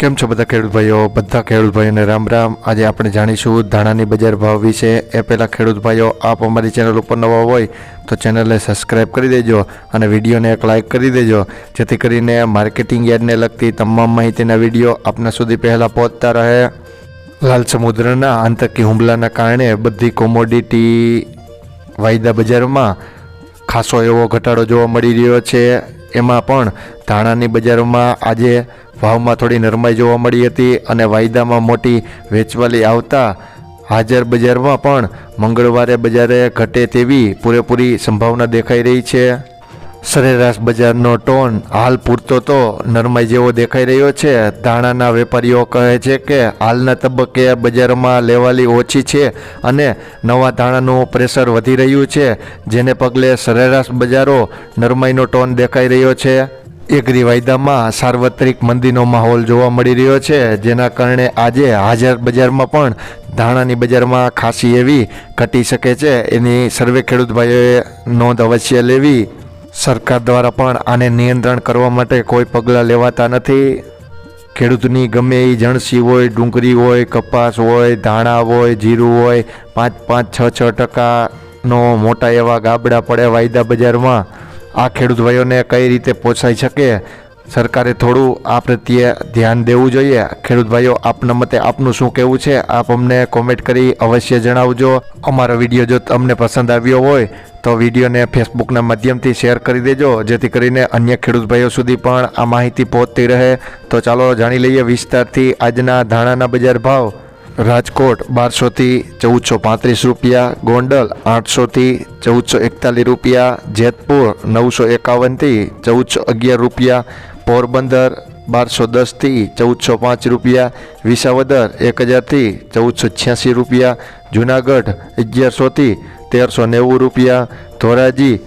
કેમ છો બધા ખેડૂત ભાઈઓ? બધા ખેડૂત ભાઈઓને રામ રામ. આજે આપણે જાણીશું ધાણાની બજાર ભાવ વિશે. એ પહેલાં ખેડૂત ભાઈઓ, આપ અમારી ચેનલ ઉપર નવા હોય તો ચેનલને સબસ્ક્રાઈબ કરી દેજો અને વિડીયોને એક લાઇક કરી દેજો. જેથી કરીને માર્કેટિંગ યાર્ડને લગતી તમામ માહિતીના વીડિયો આપના સુધી પહેલાં પહોંચતા રહે. લાલ સમુદ્રના આતંકી હુમલાના કારણે બધી કોમોડિટી વાયદા બજારમાં ખાસો એવો ઘટાડો જોવા મળી રહ્યો છે. એમાં પણ ધાણાની બજારોમાં આજે ભાવમાં થોડી નરમાઈ જોવા મળી હતી અને વાયદામાં મોટી વેચવાલી આવતા હાજર બજારમાં પણ મંગળવારે બજારે ઘટે તેવી પૂરેપૂરી સંભાવના દેખાઈ રહી છે. સરેરાશ બજારનો ટોન હાલ પૂરતો તો નરમાઈ જેવો દેખાઈ રહ્યો છે. ધાણાના વેપારીઓ કહે છે કે હાલના તબક્કે બજારમાં લેવાલી ઓછી છે અને નવા ધાણાનું પ્રેશર વધી રહ્યું છે, જેને પગલે સરેરાશ બજારો નરમાઈનો ટોન દેખાઈ રહ્યો છે. એગ્રી વાયદામાં સાર્વત્રિક મંદીનો માહોલ જોવા મળી રહ્યો છે, જેના કારણે આજે હાજર બજારમાં પણ ધાણાની બજારમાં ખાસી એવી ઘટી શકે છે. એની સર્વે ખેડૂત ભાઈઓએ નોંધ અવશ્ય લેવી. સરકાર દ્વારા પણ આને નિયંત્રણ કરવા માટે કોઈ પગલાં લેવાતા નથી. ખેડૂતની ગમે એ જણસી હોય ડુંગળી હોય, કપાસ હોય, ધાણા હોય, જીરું હોય, પાંચ પાંચ છ છ ટકાનો મોટા એવા ગાબડા પડે વાયદા બજારમાં આ ખેડૂત ભાઈઓને કઈ રીતે પોસાઈ શકે? સરકારે થોડું આ પ્રત્યે ધ્યાન દેવું જોઈએ. ખેડૂત ભાઈઓ, આપના મતે આપનું શું કહેવું છે? આપ અમને કોમેન્ટ કરી અવશ્ય જણાવજો. અમારો વીડિયો જો તમને પસંદ આવ્યો હોય, તો વિડીયોને ફેસબુકના માધ્યમથી શેર કરી દેજો. જેથી કરીને અન્ય ખેડૂત ભાઈઓ સુધી પણ આ માહિતી પહોંચતી રહે. તો ચાલો જાણી લઈએ વિસ્તારથી આજના ધાણાના બજાર ભાવ. રાજકોટ બારસોથી ચૌદસો પાંત્રીસ રૂપિયા, ગોંડલ આઠસોથી ચૌદસો એકતાલીસ રૂપિયા, જેતપુર નવસો એકાવનથી ચૌદસો અગિયાર રૂપિયા, પોરબંદર બારસો દસથી ચૌદસો પાંચ રૂપિયા, વિસાવદર એક હજારથી ચૌદસો છ્યાસી રૂપિયા, જુનાગઢ અગિયારસોથી તેરસો નેવું રૂપિયા, ધોરાજી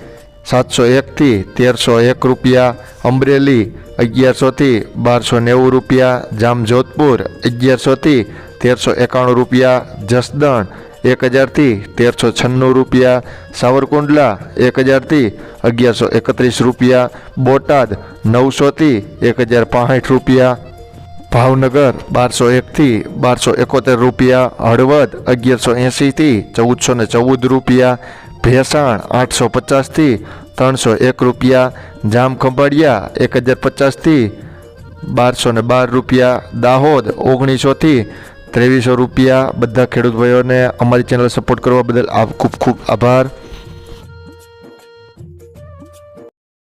સાતસો એકથી તેરસો એક રૂપિયા, અમરેલી અગિયારસોથી બારસો નેવું રૂપિયા, જામજોધપુર અગિયારસોથી તેરસો એકાણું રૂપિયા જસદણ, એક હજારથી તેરસો છન્નું રૂપિયા સાવરકુંડલા, એક હજારથી અગિયારસો એકત્રીસ રૂપિયા બોટાદ, નવસોથી એક હજાર પાંસઠ રૂપિયા ભાવનગર, બારસો એકથી બારસો એકોતેર રૂપિયા હળવદ, અગિયારસો એંશીથી ચૌદસો ને ચૌદ રૂપિયા ભેસાણ, આઠસો પચાસથી ત્રણસો એક રૂપિયા જામખંભાળિયા, એક હજાર પચાસથી બારસો ને બાર રૂપિયા દાહોદ, ઓગણીસોથી ત્રેવીસો રૂપિયા બધા ખેડૂત ભાઈઓને અમારી ચેનલ સપોર્ટ કરવા બદલ આપ ખૂબ ખૂબ આભાર.